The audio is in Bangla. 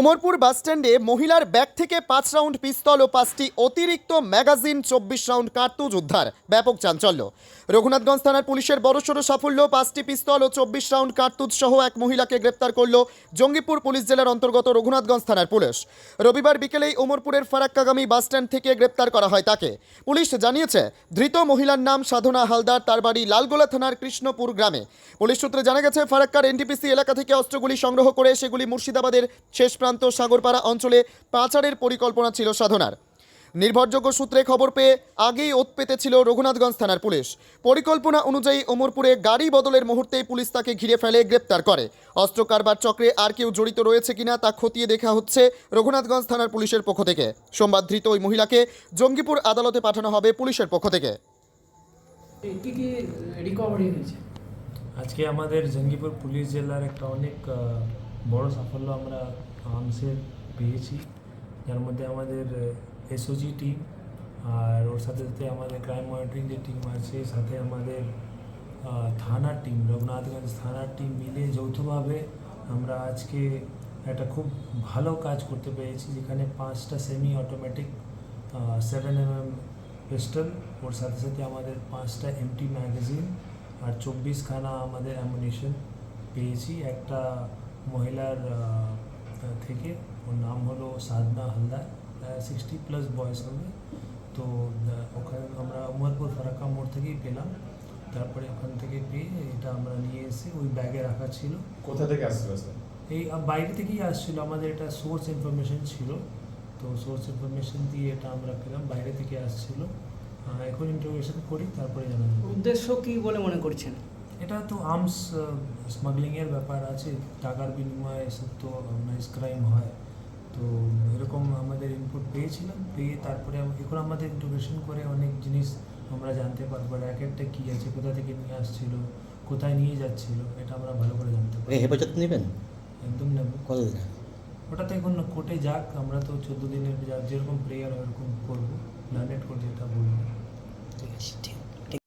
উমরপুর বাসস্ট্যান্ডে মহিলার ব্যাগ থেকে পাঁচ রাউন্ড পিস্তল ও পাঁচটি অতিরিক্ত ম্যাগাজিন চব্বিশ রাউন্ড কার্তুজ উদ্ধার। ব্যাপক চাঞ্চল্য। রঘুনাথগঞ্জ থানার পুলিশের বড়সড় সাফল্য, পাঁচটি পিস্তল ও চব্বিশ রাউন্ড কার্তুজ সহ এক মহিলাকে গ্রেপ্তার করল জঙ্গিপুর পুলিশ জেলার অন্তর্গত রঘুনাথগঞ্জ থানার পুলিশ। রবিবার বিকেলেই উমরপুরের ফারাক্কাগামী বাসস্ট্যান্ড থেকে গ্রেপ্তার করা হয় তাকে। পুলিশ জানিয়েছে, ধৃত মহিলার নাম সাধনা হালদার, তার বাড়ি লালগোলা থানার কৃষ্ণপুর গ্রামে। পুলিশ সূত্রে জানা গেছে, ফারাক্কার এনটিপিসি এলাকা থেকে অস্ত্রগুলি সংগ্রহ করে সেগুলি মুর্শিদাবাদের শেষ প্রান্ত সাগরপাড়া অঞ্চলে পাচারের পরিকল্পনা ছিল সাধনার। নির্ভরযোগ্য সূত্রে খবর পেয়ে আগেই ওত পেতেছিল রঘুনাথগঞ্জ থানার পুলিশ। পরিকল্পনা অনুযায়ী ওমরপুরে গাড়ি বদলের মুহূর্তেই পুলিশ তাকে ঘিরে ফেলে গ্রেপ্তার করে। অস্ত্র কারবার চক্রে আর কেউ জড়িত রয়েছে কিনা তা খতিয়ে দেখা হচ্ছে রঘুনাথগঞ্জ থানার পুলিশের পক্ষ থেকে। সোমবার ধৃত ওই মহিলাকে জঙ্গিপুর আদালতে পাঠানো হবে পুলিশের পক্ষ থেকে। কি কি রিকভারি হয়েছে? আজকে আমাদের জঙ্গিপুর পুলিশ জেলার একটা অনেক বড় সাফল্য আমরা আর্মসের পেয়েছি। যার মধ্যে আমাদের এসওজি টিম আর ওর সাথে সাথে আমাদের ক্রাইম মনিটরিং যে টিম আছে, সাথে আমাদের থানার টিম রঘুনাথগঞ্জ থানার টিম মিলে যৌথভাবে আমরা আজকে একটা খুব ভালো কাজ করতে পেরেছি, যেখানে পাঁচটা semi automatic seven M M pistol ওর সাথে সাথে আমাদের পাঁচটা এমটি ম্যাগাজিন আর চব্বিশখানা আমাদের অ্যামুনিশন পেয়েছি। একটা মহিলার থেকে ওর নাম হলো সাধনা হালদার সিক্সটি প্লাস বয়স হবে তো ওখানে আমরা উমরপুর ফারাক্কা মোড় থেকেই পেলাম তারপরে ওখান থেকে পেয়ে এটা আমরা নিয়ে এসে ওই ব্যাগে রাখা ছিল কোথা থেকে আসছিল স্যার এই বাইরে থেকেই আসছিল আমাদের এটা সোর্স ইনফরমেশন ছিল তো সোর্স ইনফরমেশন দিয়ে এটা আমরা পেলাম বাইরে থেকে আসছিল এখন ইন্টারভিউশন করি তারপরে জানা যাবে উদ্দেশ্য কি বলে মনে করছেন এটা তো আর্মস স্মাগলিংয়ের ব্যাপার আছে টাকার বিনিময়ে এসব তো অর্গানাইজ ক্রাইম হয়। তো এরকম আমাদের ইনপুট পেয়েছিলাম পেয়ে তারপরে এখন আমাদের ইন্টারভিউশন করে অনেক জিনিস আমরা জানতে পারব র্যাকেটটা কী আছে কোথা থেকে নিয়ে আসছিল কোথায় নিয়ে যাচ্ছিল এটা আমরা ভালো করে জানতে পারি হেফাজত নেবেন? একদম নেব। কতদিন ওটা তো এখন কোর্টে যাক আমরা তো চোদ্দ দিনের যেরকম প্রেয়ার ওরকম করব লার্নেট করে যেটা বলব। ঠিক আছে ঠিক